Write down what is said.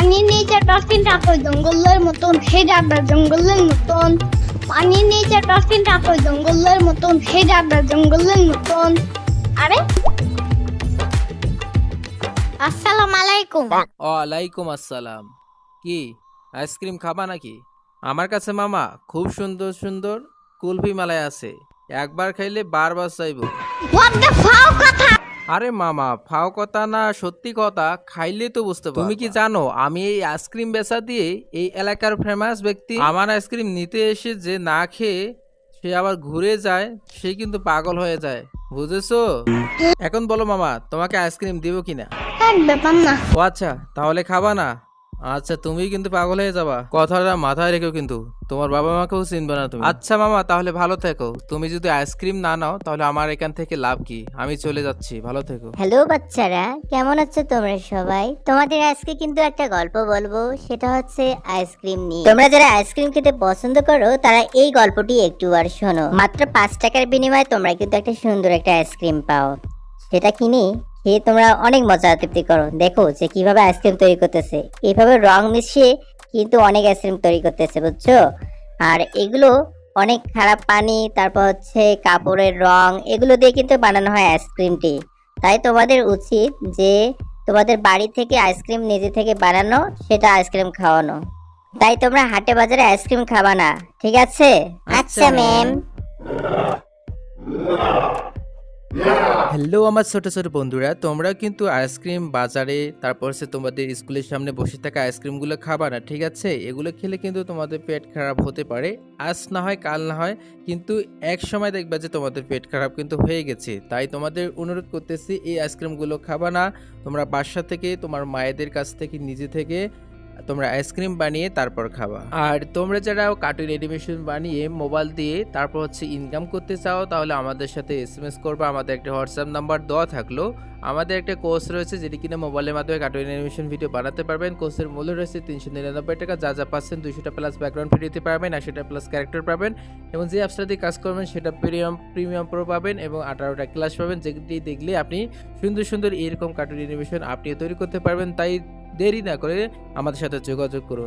পানির নিচে টসিন টাকো জঙ্গলের মতন হে ডাবরা জঙ্গলের মতন। পানির নিচে টসিন টাকো জঙ্গলের মতন হে ডাবরা জঙ্গলের মতন। আরে? আসসালামু আলাইকুম। ওয়ালাইকুম আসসালাম। কি আইসক্রিম খাবা নাকি? আমার কাছে মামা খুব সুন্দর সুন্দর কুলফি মালাই আছে। একবার খাইলে বারবার চাইব। হোয়াট দ্য ফাও কথা আরে মামা ফাও কথা না সত্যি কথা খাইলে তো বুঝতে পারো তুমি কি জানো আমি এই আইসক্রিম বেচা দিয়ে এই এলাকার ফেমাস ব্যক্তি আমার আইসক্রিম নিতে এসে যে না খেয়ে সে আবার ঘুরে যায় সে কিন্তু পাগল হয়ে যায়। বুঝেছ? এখন বলো মামা তোমাকে আইসক্রিম দিব কিনা? এক ব্যাপার না। ও আচ্ছা তাহলে খাবা না। আচ্ছা তুমি কিন্তু পাগল হয়ে যাবা। কথাটা মাথায় রেখো কিন্তু তোমার বাবা মাকেও চিনবে না তুমি। আচ্ছা মামা, তাহলে ভালো থেকো। তুমি যদি আইসক্রিম না নাও, তাহলে আমার এখান থেকে লাভ কি? আমি চলে যাচ্ছি, ভালো থেকো। হ্যালো বাচ্চারা, কেমন আছো তোমরা সবাই? তোমাদের আজকে কিন্তু একটা গল্প বলব, সেটা হচ্ছে আইসক্রিম নিয়ে। তোমরা যারা আইসক্রিম খেতে পছন্দ করো, তারা এই গল্পটি একটু আর শোনো। মাত্র পাঁচ টাকার বিনিময়ে তোমরা কিন্তু একটা সুন্দর একটা আইসক্রিম পাও। সেটা কিনে? খেয়ে তোমরা অনেক মজা তৃপ্তি করো। দেখো যে কীভাবে আইসক্রিম তৈরি করতেছে। এইভাবে রং মিশিয়ে কিন্তু অনেক আইসক্রিম তৈরি করতেছে বুঝছ? আর এগুলো অনেক খারাপ পানি তারপর হচ্ছে কাপড়ের রং এগুলো দিয়ে কিন্তু বানানো হয় আইসক্রিমটি তাই তোমাদের উচিত যে তোমাদের বাড়ি থেকে আইসক্রিম নিজে থেকে বানানো সেটা আইসক্রিম খাওয়ানো। তাই তোমরা হাটে বাজারে আইসক্রিম খাবা না ঠিক আছে? আচ্ছা ম্যাম হ্যালো আমার ছোট ছোট বন্ধুরা, তোমরা কিন্তু আইসক্রিম বাজারে, তারপর সে তোমাদের স্কুলের সামনে বসে থাকা আইসক্রিমগুলো খাবা না, ঠিক আছে? এগুলো খেলে কিন্তু তোমাদের পেট খারাপ হতে পারে। আজ না হয়, কাল না হয়, কিন্তু এক সময় দেখবে যে তোমাদের পেট খারাপ কিন্তু হয়ে গেছে। তাই তোমাদের অনুরোধ করতেছি, এই আইসক্রিমগুলো খাবা না। তোমরা বাসা থেকে, তোমার মায়েদের কাছ থেকে, নিজে থেকে তোমরা আইসক্রিম বানিয়ে তারপর খাবা। আর তোমরা যারা কার্টুন অ্যানিমেশন বানিয়ে মোবাইল দিয়ে তারপর হচ্ছে ইনকাম করতে চাও, তাহলে আমাদের সাথে এস এম এস করবে। আমাদের একটা হোয়াটসঅ্যাপ নাম্বার দেওয়া থাকল। আমাদের একটা কোর্স রয়েছে যেটি কিনা মোবাইলের মাধ্যমে কার্টুন অ্যানিমেশন ভিডিও বানাতে পারবেন। কোর্সের মূল্য রয়েছে তিনশো নিরানব্বই টাকা। যা যা পাচ্ছেন দুশোটা প্লাস ব্যাকগ্রাউন্ড ফি দিতে পারবেন আশিটা প্লাস ক্যারেক্টার পাবেন এবং যে অ্যাপসটা দিয়ে কাজ করবেন সেটা প্রিমিয়াম প্রিমিয়াম প্রো পাবেন এবং আঠারোটা ক্লাস পাবেন। যেটি দেখলে আপনি সুন্দর সুন্দর এরকম কার্টুন অ্যানিমেশন আপনি তৈরি করতে পারবেন। তাই দেরি না করে আমাদের সাথে যোগাযোগ করুন।